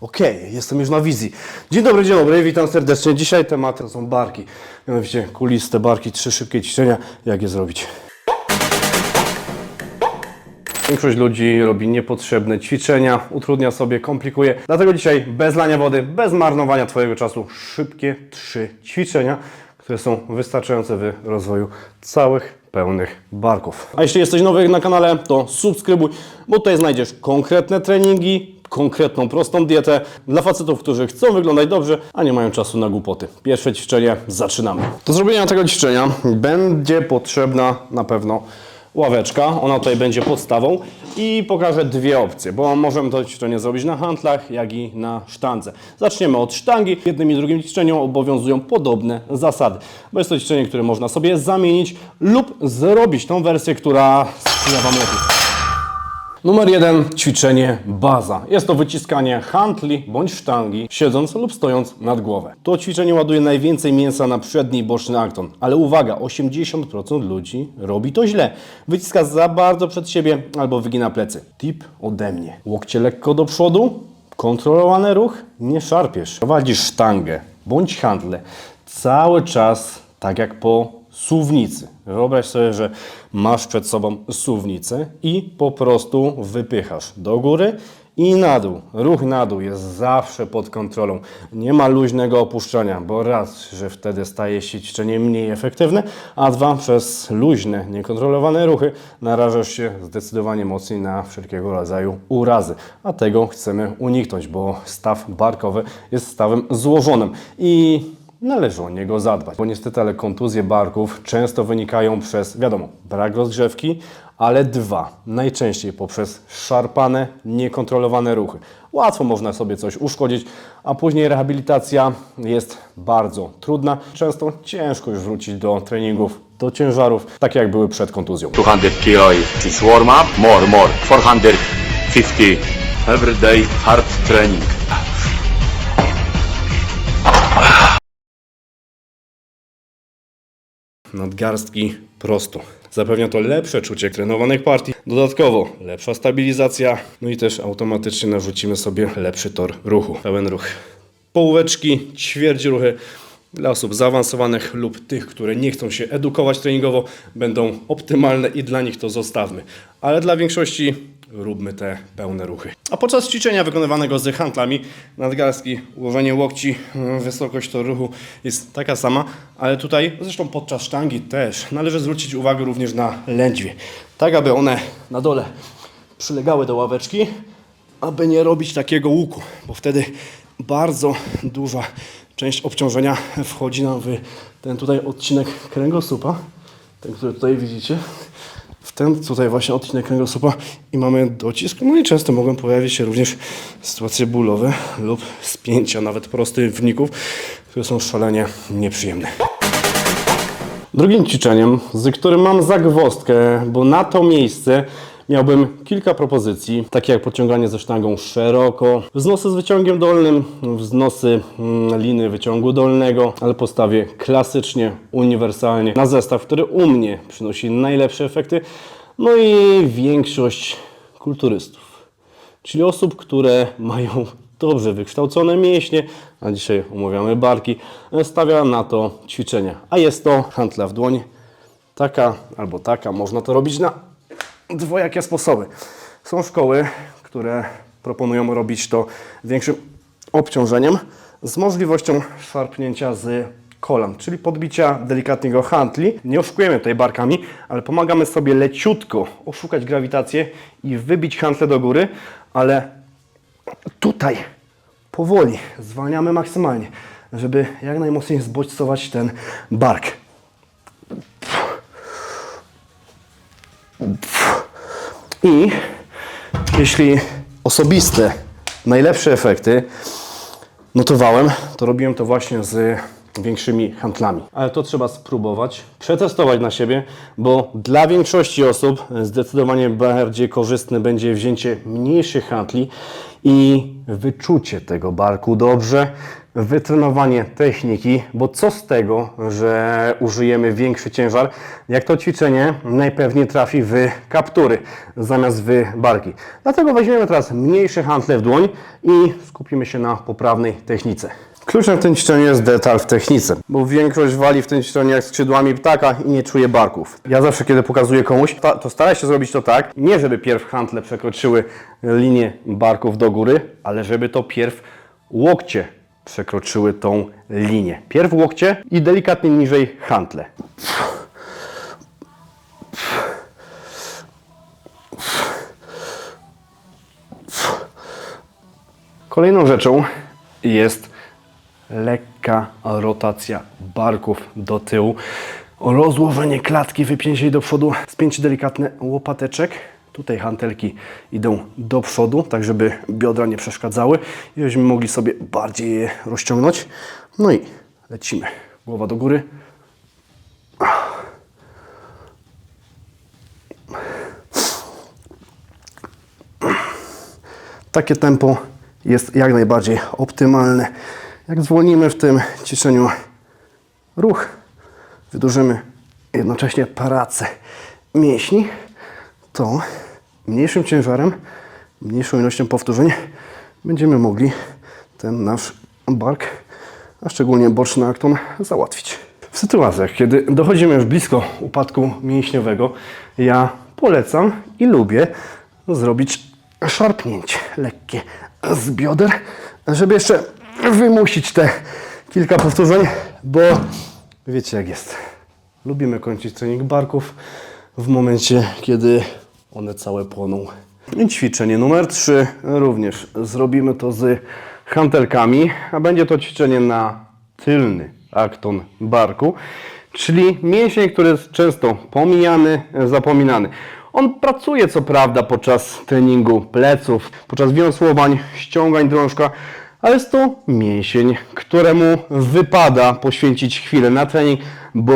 Okej, jestem już na wizji. Dzień dobry, dzień dobry, witam serdecznie. Dzisiaj tematy to są barki. Mianowicie kuliste barki, trzy szybkie ćwiczenia. Jak je zrobić? Większość ludzi robi niepotrzebne ćwiczenia, utrudnia sobie, komplikuje. Dlatego dzisiaj bez lania wody, bez marnowania Twojego czasu, szybkie trzy ćwiczenia, które są wystarczające w rozwoju całych pełnych barków. A jeśli jesteś nowy na kanale, to subskrybuj, bo tutaj znajdziesz konkretne treningi, konkretną, prostą dietę dla facetów, którzy chcą wyglądać dobrze, a nie mają czasu na głupoty. Pierwsze ćwiczenie, zaczynamy. Do zrobienia tego ćwiczenia będzie potrzebna na pewno ławeczka, ona tutaj będzie podstawą i pokażę dwie opcje, bo możemy to ćwiczenie zrobić na handlach, jak i na sztandze. Zaczniemy od sztangi. Jednym i drugim ćwiczeniu obowiązują podobne zasady, bo jest to ćwiczenie, które można sobie zamienić lub zrobić tą wersję, która sprzyja Wam lepiej. Numer jeden, ćwiczenie baza. Jest to wyciskanie handli bądź sztangi, siedząc lub stojąc nad głowę. To ćwiczenie ładuje najwięcej mięsa na przedni i boczny akton, ale uwaga, 80% ludzi robi to źle. Wyciska za bardzo przed siebie albo wygina plecy. Tip ode mnie. Łokcie lekko do przodu, kontrolowany ruch, nie szarpiesz. Prowadzisz sztangę bądź handlę cały czas tak jak po suwnicy. Wyobraź sobie, że masz przed sobą suwnicę i po prostu wypychasz do góry i na dół. Ruch na dół jest zawsze pod kontrolą. Nie ma luźnego opuszczania, bo raz, że wtedy staje się ćwiczenie mniej efektywne, a dwa, przez luźne, niekontrolowane ruchy narażasz się zdecydowanie mocniej na wszelkiego rodzaju urazy. A tego chcemy uniknąć, bo staw barkowy jest stawem złożonym i Należy o niego zadbać, bo niestety, ale kontuzje barków często wynikają przez, wiadomo, brak rozgrzewki, ale dwa, najczęściej poprzez szarpane, niekontrolowane ruchy. Łatwo można sobie coś uszkodzić, a później rehabilitacja jest bardzo trudna. Często ciężko już wrócić do treningów, do ciężarów, tak jak były przed kontuzją. 200 kilo is, warm up, more, more, 450 every day hard training. Nadgarstki prosto. Zapewnia to lepsze czucie trenowanych partii, dodatkowo lepsza stabilizacja, no i też automatycznie narzucimy sobie lepszy tor ruchu, pełen ruch. Połóweczki, ćwierć ruchy dla osób zaawansowanych lub tych, które nie chcą się edukować treningowo, będą optymalne i dla nich to zostawmy. Ale dla większości róbmy te pełne ruchy. A podczas ćwiczenia wykonywanego z handlami nadgarstki, ułożenie łokci, yy, wysokość to ruchu jest taka sama, ale tutaj, zresztą podczas sztangi też, należy zwrócić uwagę również na lędźwie. Tak, aby one na dole przylegały do ławeczki, aby nie robić takiego łuku, bo wtedy bardzo duża część obciążenia wchodzi nam w ten tutaj odcinek kręgosłupa, ten, który tutaj widzicie w ten tutaj właśnie odcinek kręgosłupa i mamy docisk. No i często mogą pojawić się również sytuacje bólowe lub spięcia, nawet prostywników, które są szalenie nieprzyjemne. Drugim ćwiczeniem, z którym mam zagwozdkę, bo na to miejsce miałbym kilka propozycji, takie jak podciąganie ze sztangą szeroko, wznosy z wyciągiem dolnym, wznosy mm, liny wyciągu dolnego, ale postawię klasycznie, uniwersalnie na zestaw, który u mnie przynosi najlepsze efekty, no i większość kulturystów, czyli osób, które mają dobrze wykształcone mięśnie, a dzisiaj omawiamy barki, stawia na to ćwiczenia. A jest to hantla w dłoń, taka albo taka, można to robić na dwojakie sposoby. Są szkoły, które proponują robić to większym obciążeniem z możliwością szarpnięcia z kolan, czyli podbicia delikatnego hantli. Nie oszukujemy tutaj barkami, ale pomagamy sobie leciutko oszukać grawitację i wybić hantle do góry, ale tutaj powoli zwalniamy maksymalnie, żeby jak najmocniej zbodźcować ten bark. I jeśli osobiste, najlepsze efekty notowałem, to robiłem to właśnie z większymi handlami. Ale to trzeba spróbować, przetestować na siebie, bo dla większości osób zdecydowanie bardziej korzystne będzie wzięcie mniejszych handli i wyczucie tego barku dobrze, wytrenowanie techniki, bo co z tego, że użyjemy większy ciężar, jak to ćwiczenie najpewniej trafi w kaptury zamiast w barki. Dlatego weźmiemy teraz mniejsze hantle w dłoń i skupimy się na poprawnej technice. Kluczem w tym ćwiczeniu jest detal w technice, bo większość wali w tym ćwiczeniu jak skrzydłami ptaka i nie czuje barków. Ja zawsze, kiedy pokazuję komuś, to, staraj się zrobić to tak, nie żeby pierw hantle przekroczyły linię barków do góry, ale żeby to pierw łokcie przekroczyły tą linię. Pierw łokcie i delikatnie niżej hantle. Kolejną rzeczą jest lekka rotacja barków do tyłu, rozłożenie klatki, wypięcie do przodu, spięcie delikatne łopateczek. Tutaj hantelki idą do przodu, tak żeby biodra nie przeszkadzały i żebyśmy mogli sobie bardziej je rozciągnąć. No i lecimy. Głowa do góry. Takie tempo jest jak najbardziej optymalne. Jak zwolnimy w tym ćwiczeniu ruch, wydłużymy jednocześnie pracę mięśni, to mniejszym ciężarem, mniejszą ilością powtórzeń będziemy mogli ten nasz bark, a szczególnie boczny akton załatwić. W sytuacjach, kiedy dochodzimy już blisko upadku mięśniowego, ja polecam i lubię zrobić szarpnięcie lekkie z bioder, żeby jeszcze wymusić te kilka powtórzeń, bo wiecie jak jest. Lubimy kończyć trening barków w momencie, kiedy one całe płoną. I ćwiczenie numer 3 również zrobimy to z hantelkami, a będzie to ćwiczenie na tylny akton barku, czyli mięsień, który jest często pomijany, zapominany. On pracuje co prawda podczas treningu pleców, podczas wiosłowań, ściągań drążka, ale jest to mięsień, któremu wypada poświęcić chwilę na trening, bo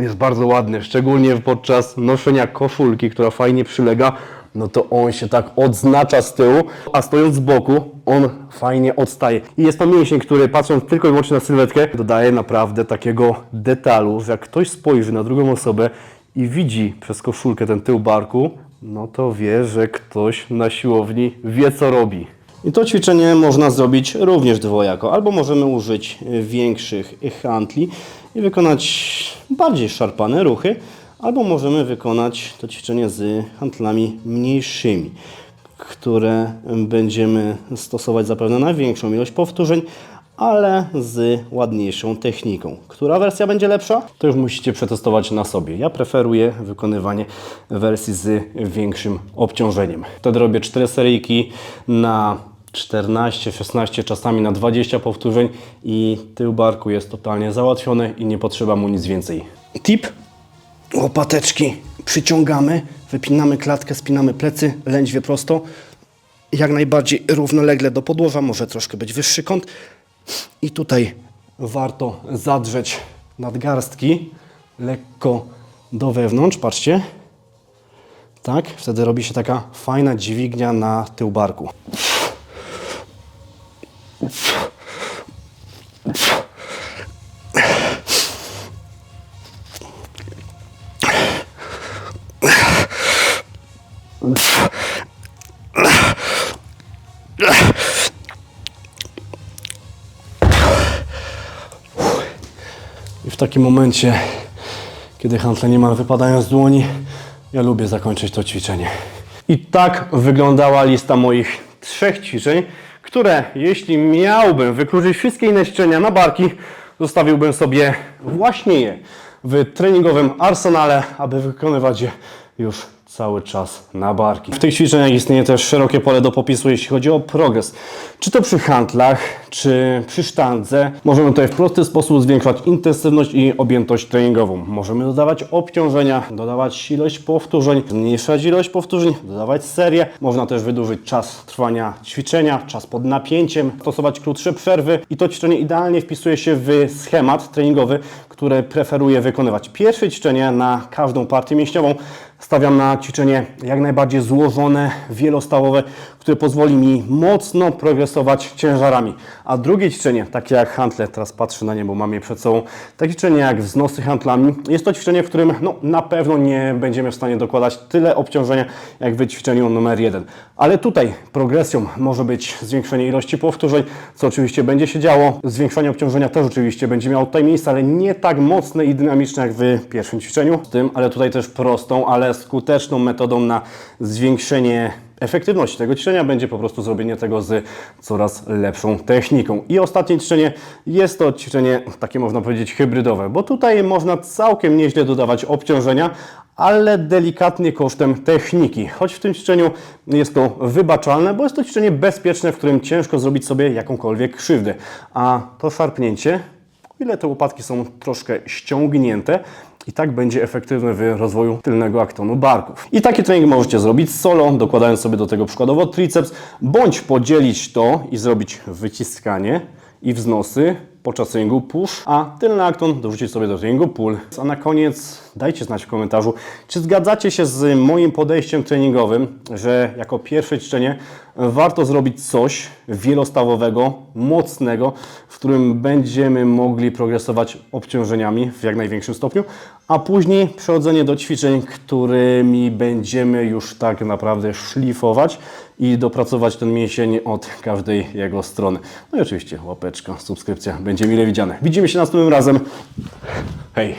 jest bardzo ładny, szczególnie podczas noszenia koszulki, która fajnie przylega, no to on się tak odznacza z tyłu, a stojąc z boku, on fajnie odstaje. I jest to mięsień, który patrząc tylko i wyłącznie na sylwetkę, dodaje naprawdę takiego detalu, że jak ktoś spojrzy na drugą osobę i widzi przez koszulkę ten tył barku, no to wie, że ktoś na siłowni wie co robi. I to ćwiczenie można zrobić również dwojako. Albo możemy użyć większych hantli i wykonać bardziej szarpane ruchy, albo możemy wykonać to ćwiczenie z hantlami mniejszymi, które będziemy stosować zapewne na większą ilość powtórzeń, ale z ładniejszą techniką. Która wersja będzie lepsza? To już musicie przetestować na sobie. Ja preferuję wykonywanie wersji z większym obciążeniem. Wtedy robię 4 seryjki na 14, 16, czasami na 20 powtórzeń i tył barku jest totalnie załatwiony i nie potrzeba mu nic więcej. Tip. Łopateczki przyciągamy, wypinamy klatkę, spinamy plecy, lędźwie prosto. Jak najbardziej równolegle do podłoża, może troszkę być wyższy kąt. I tutaj warto zadrzeć nadgarstki lekko do wewnątrz, patrzcie. Tak, wtedy robi się taka fajna dźwignia na tył barku. I w takim momencie, kiedy hantle niemal wypadają z dłoni, ja lubię zakończyć to ćwiczenie. I tak wyglądała lista moich trzech ćwiczeń, które jeśli miałbym wykluczyć wszystkie inne ćwiczenia na barki, zostawiłbym sobie właśnie je w treningowym arsenale, aby wykonywać je już cały czas na barki. W tych ćwiczeniach istnieje też szerokie pole do popisu, jeśli chodzi o progres. Czy to przy hantlach, czy przy sztandze. Możemy tutaj w prosty sposób zwiększać intensywność i objętość treningową. Możemy dodawać obciążenia, dodawać ilość powtórzeń, zmniejszać ilość powtórzeń, dodawać serię. Można też wydłużyć czas trwania ćwiczenia, czas pod napięciem, stosować krótsze przerwy i to ćwiczenie idealnie wpisuje się w schemat treningowy, który preferuję wykonywać. Pierwsze ćwiczenie na każdą partię mięśniową stawiam na ćwiczenie jak najbardziej złożone, wielostawowe, które pozwoli mi mocno progresować ciężarami. A drugie ćwiczenie, takie jak hantle, teraz patrzę na nie, bo mam je przed sobą, takie ćwiczenie jak wznosy hantlami, jest to ćwiczenie, w którym no, na pewno nie będziemy w stanie dokładać tyle obciążenia, jak w ćwiczeniu numer jeden. Ale tutaj progresją może być zwiększenie ilości powtórzeń, co oczywiście będzie się działo. Zwiększanie obciążenia też oczywiście będzie miało tutaj miejsce, ale nie tak mocne i dynamiczne jak w pierwszym ćwiczeniu. Z tym, ale tutaj też prostą, ale skuteczną metodą na zwiększenie efektywności tego ćwiczenia będzie po prostu zrobienie tego z coraz lepszą techniką. I ostatnie ćwiczenie jest to ćwiczenie takie można powiedzieć hybrydowe, bo tutaj można całkiem nieźle dodawać obciążenia, ale delikatnie kosztem techniki. Choć w tym ćwiczeniu jest to wybaczalne, bo jest to ćwiczenie bezpieczne, w którym ciężko zrobić sobie jakąkolwiek krzywdę. A to szarpnięcie, o ile te łopatki są troszkę ściągnięte, i tak będzie efektywny w rozwoju tylnego aktonu barków. I taki trening możecie zrobić solo, dokładając sobie do tego przykładowo triceps, bądź podzielić to i zrobić wyciskanie i wznosy podczas treningu push, a tylny akton dorzucić sobie do treningu pull. A na koniec dajcie znać w komentarzu, czy zgadzacie się z moim podejściem treningowym, że jako pierwsze ćwiczenie warto zrobić coś wielostawowego, mocnego, w którym będziemy mogli progresować obciążeniami w jak największym stopniu, a później przechodzenie do ćwiczeń, którymi będziemy już tak naprawdę szlifować i dopracować ten mięsień od każdej jego strony. No i oczywiście łapeczka, subskrypcja będzie mile widziane. Widzimy się następnym razem. Hej!